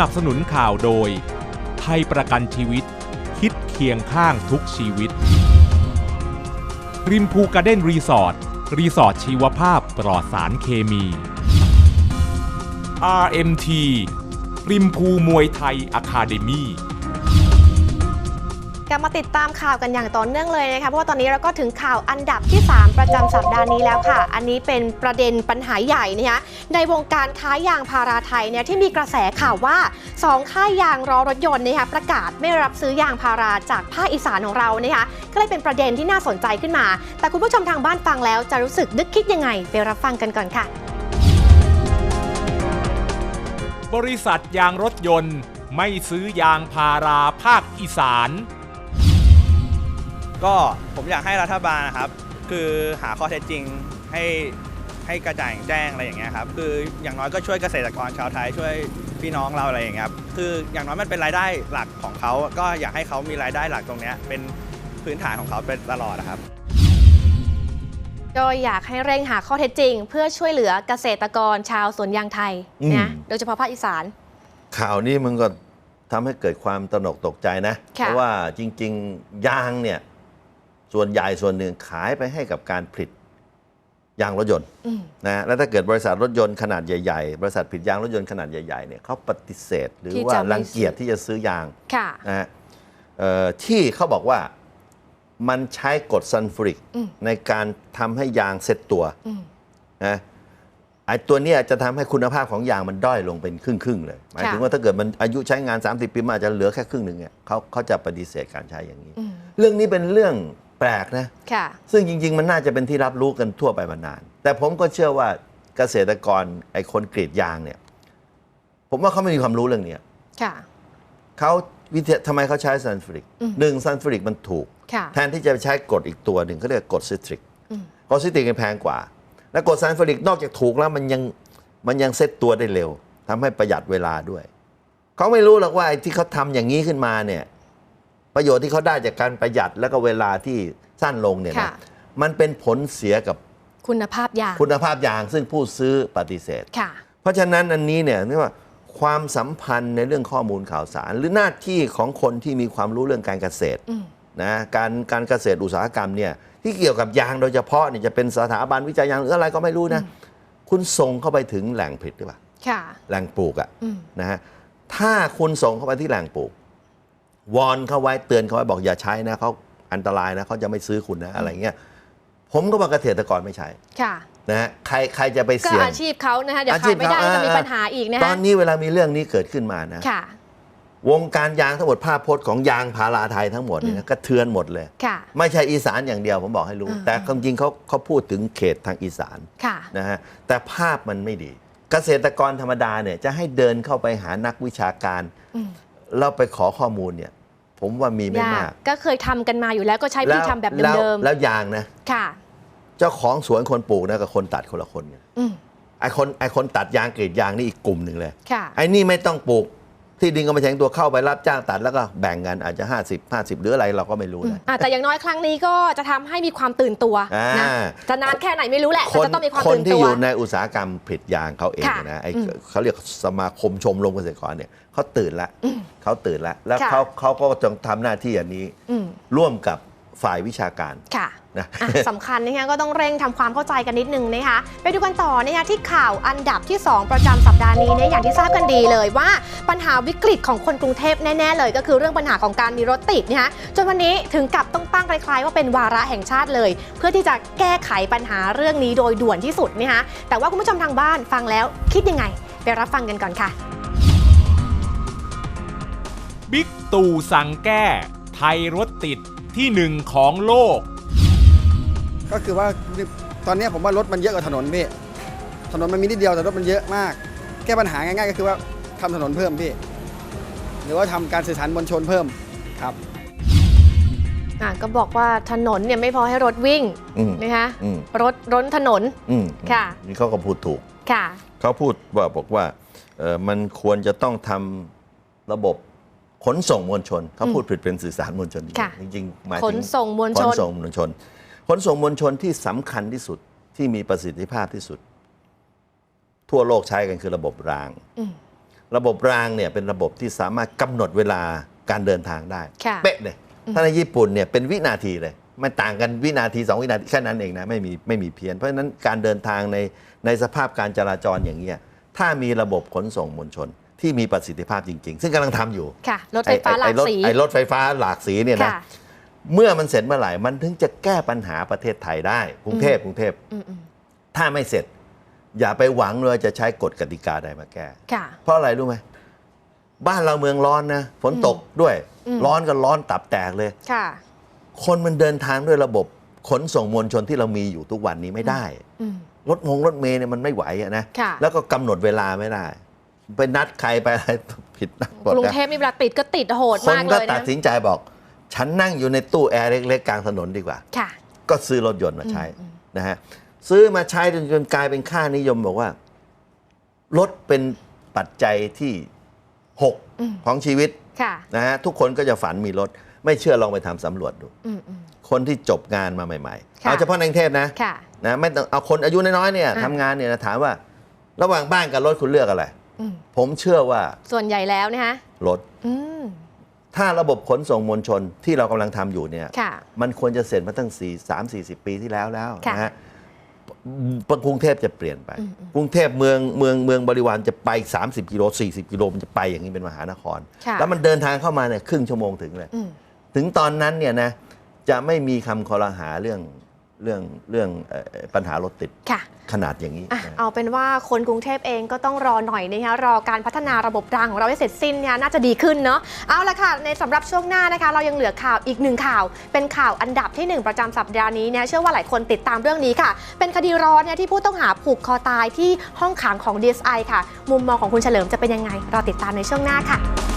นับสนุนข่าวโดย ไทยประกันชีวิต คิดเคียงข้างทุกชีวิต ริมภูการ์เด้นรีสอร์ทรีสอร์ทชีวภาพปลอดสารเคมี RMT ริมภูมวยไทยอะคาเดมี่ กลับมาติดตามข่าวกันอย่างต่อเนื่องเลยนะคะเพราะว่าตอนนี้เราก็ถึงข่าวอันดับที่ 3 ประจำสัปดาห์นี้แล้วค่ะ อันนี้เป็นประเด็นปัญหาใหญ่นะคะในวงการค้ายางพาราไทยเนี่ยที่มีกระแสข่าวว่า 2 ค่ายยางล้อรถยนต์นะคะประกาศไม่รับซื้อยางพาราจากภาคอีสานของเรานะคะก็เลยเป็นประเด็นที่น่าสนใจขึ้นมา แต่คุณผู้ชมทางบ้านฟังแล้วจะรู้สึกนึกคิดยังไงไปรับฟังกันก่อนค่ะ บริษัทยางรถยนต์ ไม่ซื้อยางพาราภาคอีสาน ก็ผมอยากให้รัฐบาลนะครับ คือหาข้อเท็จจริงให้ให้กระจ่างแจ้งอะไรอย่างเงี้ยครับคืออย่างน้อยก็ช่วยเกษตรกรชาวไทยช่วยพี่น้องเราอะไรอย่างเงี้ยครับคืออย่างน้อยมันเป็นรายได้หลักของเขาก็อยากให้เขามีรายได้หลักตรงเนี้ยเป็นพื้นฐานของเขาเป็นตลอดนะครับก็อยากให้เร่งหาข้อเท็จจริง เพื่อช่วยเหลือเกษตรกรชาวสวนยางไทยนะอืมโดยเฉพาะภาคอีสาน ข่าวนี้มันก็ทำให้เกิดความตระหนกตกใจนะ ค่ะ เพราะว่าจริง ๆ ยางเนี่ย ส่วนใหญ่ส่วนหนึ่งขายไปให้กับการผลิตยางรถยนต์อืมนะแล้วถ้าเกิดบริษัทรถยนต์ขนาดใหญ่ๆ บริษัทผลิตยางรถยนต์ขนาดใหญ่ๆเนี่ยเขาปฏิเสธ หรือที่ว่าจะไม่รังเกียจที่จะซื้อยางค่ะนะฮะเอ่อที่เขาบอกว่ามันใช้กรดซัลฟูริกอืมในการทำให้ยางเซ็ตตัวอืมนะไอ้ตัวเนี้ยจะทำให้คุณภาพของยางมันด้อยลงเป็นครึ่งๆเลย หมายถึงค่ะว่าถ้าเกิดมันอายุใช้งาน 30 ปีมันอาจจะเหลือแค่ครึ่งหนึ่งเนี่ยเขาเขาจะปฏิเสธการใช้อย่างนี้อืมเรื่องนี้เป็นเรื่อง แปลกนะค่ะซึ่งจริง ๆ มันน่าจะเป็นที่รับรู้กันทั่วไปมานาน แต่ผมก็เชื่อว่าเกษตรกรไอ้คนกรีดยางเนี่ย ผมว่าเขาไม่มีความรู้เรื่องเนี้ยค่ะเขาวิธีทำไมเขาใช้ซัลฟูริกอืมหนึ่งซัลฟูริกมันถูกค่ะแทนที่จะใช้กรดอีกตัวหนึ่งเขาเรียกกรดซิตริกอืมกรดซิตริกมันแพงกว่า และกรดซัลฟูริกนอกจากถูกแล้วมันยังมันยังเซ็ตตัวได้เร็วทำให้ประหยัดเวลาด้วย เขาไม่รู้หรอกว่าไอ้ที่เขาทำอย่างนี้ขึ้นมาเนี่ย ประโยชน์ที่เขาได้จากการประหยัดแล้วก็เวลาที่สั้นลงเนี่ยนะค่ะ มันเป็นผลเสียกับคุณภาพยางคุณภาพยางซึ่งผู้ซื้อปฏิเสธ ค่ะ เพราะฉะนั้นอันนี้เนี่ยเรียกว่าความสัมพันธ์ในเรื่องข้อมูลข่าวสาร หรือหน้าที่ของคนที่มีความรู้เรื่องการเกษตรอืม นะการการเกษตรอุตสาหกรรมเนี่ยที่เกี่ยวกับยางโดยเฉพาะเนี่ยจะเป็นสถาบันวิจัยยางหรืออะไรก็ไม่รู้นะ คุณส่งเข้าไปถึงแหล่งผลิตหรือเปล่าค่ะ แหล่งปลูกอะอืม นะฮะถ้าคุณส่งเข้าไปที่แหล่งปลูก วอนเขาไว้เตือนเขาไว้บอกอย่าใช้นะเขาอันตรายนะเขาจะไม่ซื้อคุณนะอะไรเงี้ยผมก็บอกเกษตรกรไม่ใช้ค่ะนะฮะใครใครจะไปก็เสี่ยงอาชีพเขานะคะเดี๋ยวอาชีขายพไม่ได้เขาจะมีอ่าปัญหาอีกนะตคะอนนี้เวลามีเรื่องนี้เกิดขึ้นมานะค่ะ วงการยางทั้งหมดภาพพจน์ของยางพาราไทยทั้งหมดเนี่ยนะกระเทือนหมดเลยค่ะไม่ใช่อีสานอย่างเดียวผมบอกให้รู้อ่าแต่ความจริงเขาเขาพูดถึงเขตทางอีสานค่ะนะฮะแต่ภาพมันไม่ดี เกษตรกรธรรมดาเนี่ยจะให้เดินเข้าไปหานักวิชาการ อืมแล้วไปขอข้อมูลเนี่ย ผมว่ามีไม่ยากมาก ก็เคยทำกันมาอยู่แล้วก็ใช้วิธีทำแบบแล้วเดิมแล้วยางนะๆค่ะ เจ้าของสวนคนปลูกนะกับคนตัดคนละคนกันอืมไอคนไอคนตัดยางกรีดยางนี่อีกกลุ่มหนึ่งเลยค่ะไอ้นี่ไม่ต้องปลูก ที่ดินก็ไม่แทงตัวเข้าไปรับจ้างตัดแล้วก็แบ่งกันอาจจะ 50 50 หรืออะไรเราก็ไม่รู้นะอะแต่อย่างน้อยครั้งนี้ก็จะทำให้มีความตื่นตัวอ่านะจะนานแค่ไหนไม่รู้แหละคแต่นจะต้องมีความคนตื่นที่ตัว อยู่ในอุตสาหกรรมผลิตยางเขาเองค่ะนะไอ้อืมเขาเรียกสมาคมชมรมเกษตรกรเนี่ยเขาตื่นแล้วอืมเขาตื่นแล้วแล้วค่ะ เขาเขาก็จะทำหน้าที่อันนี้อืมร่วมกับฝ่ายวิชาการค่ะ นะ อะสำคัญนะคะก็ต้องเร่งทำความเข้าใจกันนิดนึงนะคะไปดูกันต่อนะคะที่ข่าวอันดับที่ 2 ประจำสัปดาห์นี้เนี่ยอย่างที่ทราบกันดีเลยว่า ปัญหาวิกฤตของคนกรุงเทพแน่ ๆ เลย ก็คือเรื่องปัญหาของการมีรถติดนะคะจนวันนี้ถึงกับต้องตั้งคล้ายๆ ว่าเป็นวาระแห่งชาติเลย เพื่อที่จะแก้ไขปัญหาเรื่องนี้โดยด่วนที่สุดนะคะแต่ว่าคุณผู้ชมทางบ้านฟังแล้วคิดยังไง ไปรับฟังกันก่อนค่ะบิ๊กตู่สั่งแก้ ไทยรถติดที่หนึ่งของโลก ก็คือว่าตอนนี้ผมว่ารถมันเยอะกว่าถนนพี่ถนนมันมีนิดเดียวแต่รถมันเยอะมาก แก้ปัญหาง่ายๆ ก็คือว่า ทำถนนเพิ่มพี่ หรือว่าทำการสื่อสารมวลชนเพิ่มครับอะก็บอกว่าถนนเนี่ยไม่พอให้รถวิ่งอืมนะคะอืมรถร้นถนนอืมค่ะนี่เขาก็พูดถูกค่ะเขาพูดว่าบอกว่าเอ่อมันควรจะต้องทำระบบขนส่งมวลชนเขาพูดผิดเป็นสื่อสารมวลชนค่ะจริงๆหมายขถึนงส่งมวลขชนนส่งมวลชน ขนส่งมวลชนที่สำคัญที่สุดที่มีประสิทธิภาพที่สุด ทั่วโลกใช้กันคือระบบรางอืม ระบบรางเนี่ยเป็นระบบที่สามารถกำหนดเวลาการเดินทางได้ค่ะเป๊ะเลยถ้าในญี่ปุ่นเนี่ยเป็นวินาทีเลยมันต่างกันวินาที 2 วินาทีแค่นั้นเองนะไม่มีไม่มีเพี้ยน เพราะฉะนั้นการเดินทางในในสภาพการจราจรอย่างเงี้ยถ้ามีระบบขนส่งมวลชนที่มีประสิทธิภาพจริง ๆ ซึ่งกำลังทำอยู่ค่ะรถไฟฟ้าหลากอ้รถสีไอ้รถไฟฟ้าหลากสีเนี่ยนะค่ะเมื่อมันเสร็จเมื่อไหร่มันถึงจะแก้ปัญหาประเทศไทยได้กรุงเทพกรุงเทพอืมอืมถ้าไม่เสร็จ อย่าไปหวังเลยว่าจะใช้กฎกติกาใดมาแก้ค่ะเพราะอะไรรู้ไหมบ้านเราเมืองร้อนนะฝนตกด้วยอืมร้อนก็ร้อนตับแตกเลยค่ะ คนมันเดินทางด้วยระบบขนส่งมวลชนที่เรามีอยู่ทุกวันนี้ไม่ได้อืมรถมงรถเมย์เนี่ยมันไม่ไหวอะนะค่ะแล้วก็กำหนดเวลาไม่ได้ ไปนัดใครไปอะไรผิดนัดหมดกรุงนะเทพมีเวลาติดก็ติดโหดคนมากเลก็ยตันะดสินใจบอก ฉันนั่งอยู่ในตู้แอร์เล็กๆกลางถนนดีกว่าค่ะก็ซื้อรถยนต์มาใช้อืมนะฮะ ซื้อมาใช้จนจนกลายเป็นค่านิยมบอกว่า รถเป็นปัจจัยที่หกอืมของชีวิตค่ะนะฮะทุกคนก็จะฝันมีรถ ไม่เชื่อลองไปทำสำรวจดูอืมอืมคนที่จบงานมาใหม่ๆค่ะเอาเฉพาะในกรุงเทพนะค่ะนะไม่ต้องเอาคนอายุน้อยๆเนี่ยอะทำงานเนี่ยนะถามว่า ระหว่างบ้านกับรถคุณเลือกอะไรอืมผมเชื่อว่า ส่วนใหญ่แล้วนะคะรถอืมถ้าระบบขนส่งมวลชนที่เรากำลังทำอยู่เนี่ยค่ะมันควรจะเสร็จมาตั้ง4 3 4 0 ปีที่แล้วแล้วค่ะนะฮะป กรุงเทพจะเปลี่ยนไปอืมอืมกรุงเทพเมืองเมืองเมืองบริวารจะไป 30 กิโล 40 กิโลมันจะไปอย่างนี้เป็นมหานครค่ะแล้วมันเดินทางเข้ามาเนี่ยครึ่งชั่วโมงถึงเลยอืมถึงตอนนั้นเนี่ยนะจะไม่มีคำคอรหาเรื่อง เรื่องเรื่องเอ่อปัญหารถติดค่ะขนาดอย่างนี้อะนะเอาเป็นว่าคนกรุงเทพเองก็ต้องรอหน่อยนะคะรอการพัฒนาระบบรางของเราให้เสร็จสิ้นเนี่ยน่าจะดีขึ้นเนาะเอาละค่ะในสำหรับช่วงหน้านะคะ เรายังเหลือข่าวอีกหนึ่งข่าว เป็นข่าวอันดับที่ 1 ประจำสัปดาห์นี้เนี่ยเชื่อว่าหลายคนติดตามเรื่องนี้ค่ะ เป็นคดีร้อนเนี่ยที่ผู้ต้องหาผูกคอตายที่ห้องขังของ DSI ค่ะ มุมมองของคุณเฉลิมจะเป็นยังไงรอติดตามในช่วงหน้าค่ะ